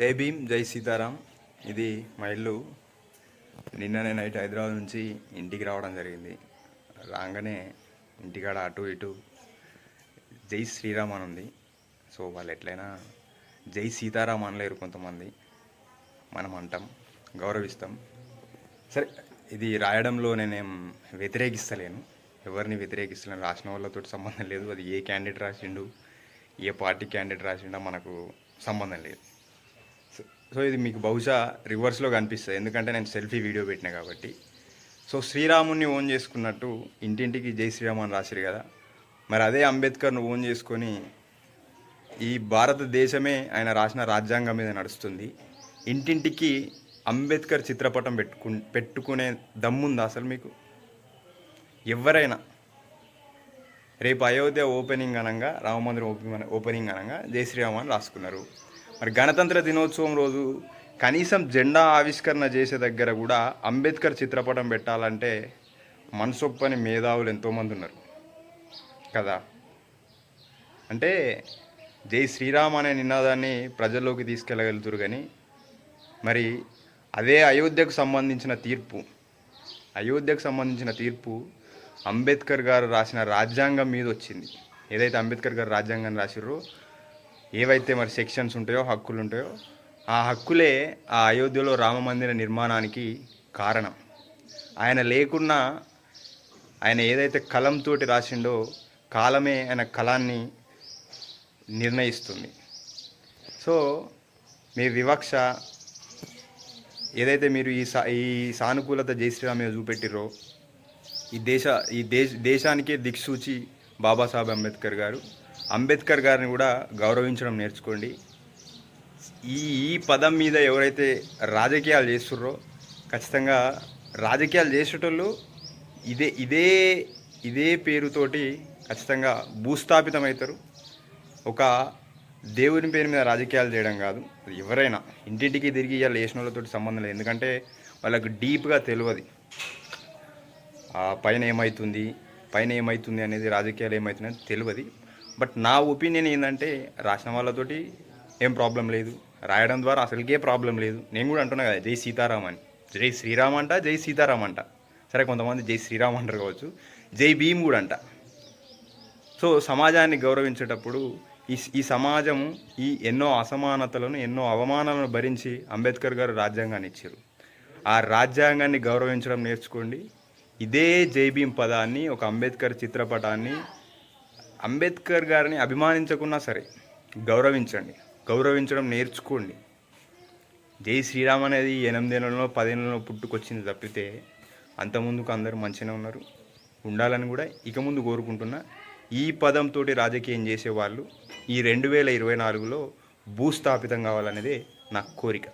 జై భీమ్ జై సీతారాం. ఇది మా ఇల్లు నిన్ననే నైట్ హైదరాబాద్ నుంచి ఇంటికి రావడం జరిగింది. రాగానే ఇంటికాడ అటు ఇటు జై శ్రీరామ్ అని ఉంది. సో వాళ్ళు ఎట్లయినా జై సీతారాం అనలేరు కొంతమంది. మనం అంటాం గౌరవిస్తాం. సరే ఇది రాయడంలో నేనేం వ్యతిరేకిస్తలేను. ఎవరిని వ్యతిరేకిస్తలేను. రాసిన వాళ్ళతో సంబంధం లేదు. అది ఏ క్యాండిడేట్ రాసిండు ఏ పార్టీ క్యాండిడేట్ రాసిండో మనకు సంబంధం లేదు. సో- ఇది మీకు బహుశా రివర్స్లో కనిపిస్తుంది. ఎందుకంటే నేను సెల్ఫీ వీడియో పెట్టినా కాబట్టి. సో శ్రీరాముని ఓన్ చేసుకున్నట్టు ఇంటింటికి జై శ్రీరామ్ అని రాసిరు కదా. మరి అదే అంబేద్కర్ను ఓన్ చేసుకొని ఈ భారతదేశమే ఆయన రాసిన రాజ్యాంగం మీద నడుస్తుంది. ఇంటింటికి అంబేద్కర్ చిత్రపటం పెట్టుకు పెట్టుకునే దమ్ముందా అసలు మీకు? ఎవరైనా. రేపు అయోధ్య ఓపెనింగ్ అనగా రామమందిరం ఓపెన్ ఓపెనింగ్ అనగా జై శ్రీరామ్ అని రాసుకున్నారు. మరి గణతంత్ర దినోత్సవం రోజు కనీసం జెండా ఆవిష్కరణ చేసే దగ్గర కూడా అంబేద్కర్ చిత్రపటం పెట్టాలంటే మనసొప్పని మేధావులు ఎంతోమంది ఉన్నారు. కదా? అంటే జై శ్రీరామ్ అనే నినాదాన్ని ప్రజల్లోకి తీసుకెళ్ళగలుగుతారు కానీ మరి అదే అయోధ్యకు సంబంధించిన తీర్పు అయోధ్యకు సంబంధించిన తీర్పు అంబేద్కర్ గారు రాసిన రాజ్యాంగం మీద వచ్చింది. ఏదైతే అంబేద్కర్ గారు రాజ్యాంగం రాసిర్రో ఏవైతే మరి సెక్షన్స్ ఉంటాయో హక్కులు ఉంటాయో ఆ హక్కులే ఆ అయోధ్యలో రామ మందిర నిర్మాణానికి కారణం. ఆయన లేకున్నా ఆయన ఏదైతే కలంతోటి రాసిండో కాలమే ఆయన కళాన్ని నిర్ణయిస్తుంది. సో మీ వివక్ష ఏదైతే మీరు ఈ సా ఈ సానుకూలత జై శ్రీరామ్ చూపెట్టిరో ఈ దేశ ఈ దేశ దేశానికే దిక్సూచి బాబాసాహెబ్ అంబేద్కర్ గారు అంబేద్కర్ గారిని కూడా గౌరవించడం నేర్చుకోండి. ఈ ఈ పదం మీద ఎవరైతే రాజకీయాలు చేస్తుర్రో ఖచ్చితంగా రాజకీయాలు చేసేటోళ్ళు ఇదే ఇదే ఇదే పేరుతోటి ఖచ్చితంగా భూస్థాపితం అవుతారు ఒక దేవుని పేరు మీద రాజకీయాలు చేయడం కాదు. ఎవరైనా ఇంటింటికి తిరిగి ఇవాళ వేసిన వాళ్ళతో సంబంధం లేదు. ఎందుకంటే వాళ్ళకు డీప్గా తెలియదు. పైన ఏమవుతుంది పైన ఏమవుతుంది అనేది రాజకీయాలు ఏమవుతుంది అనేది తెలియదు. బట్ నా ఒపీనియన్ ఏంటంటే రాసిన వాళ్ళతోటి ఏం ప్రాబ్లం లేదు. రాయడం ద్వారా అసలుకే ప్రాబ్లం లేదు. నేను కూడా అంటున్నా కదా జై సీతారాం అని. జై శ్రీరామ్ అంట జై సీతారాం అంట. సరే కొంతమంది జై శ్రీరామ్ అంటారు కావచ్చు జై భీమ్ కూడా అంట. సో సమాజాన్ని గౌరవించేటప్పుడు ఈ ఈ సమాజము ఈ ఎన్నో అసమానతలను ఎన్నో అవమానాలను భరించి అంబేద్కర్ గారు రాజ్యాంగాన్ని ఇచ్చారు. ఆ రాజ్యాంగాన్ని గౌరవించడం నేర్చుకోండి. ఇదే జై భీమ్ పదాన్ని ఒక అంబేద్కర్ చిత్రపటాన్ని అంబేద్కర్ గారిని అభిమానించకున్నా సరే గౌరవించండి. గౌరవించడం నేర్చుకోండి. జై శ్రీరామ్ అనేది ఎనిమిదేళ్ళలో పదేళ్ళలో పుట్టుకొచ్చింది తప్పితే అంతకుముందుకు అందరూ మంచిగానే ఉన్నారు. ఉండాలని కూడా ఇక ముందు కోరుకుంటున్నా ఈ పదంతో రాజకీయం చేసేవాళ్ళు ఈ రెండు వేల ఇరవై నాలుగులో భూస్థాపితం కావాలనేదే నా కోరిక.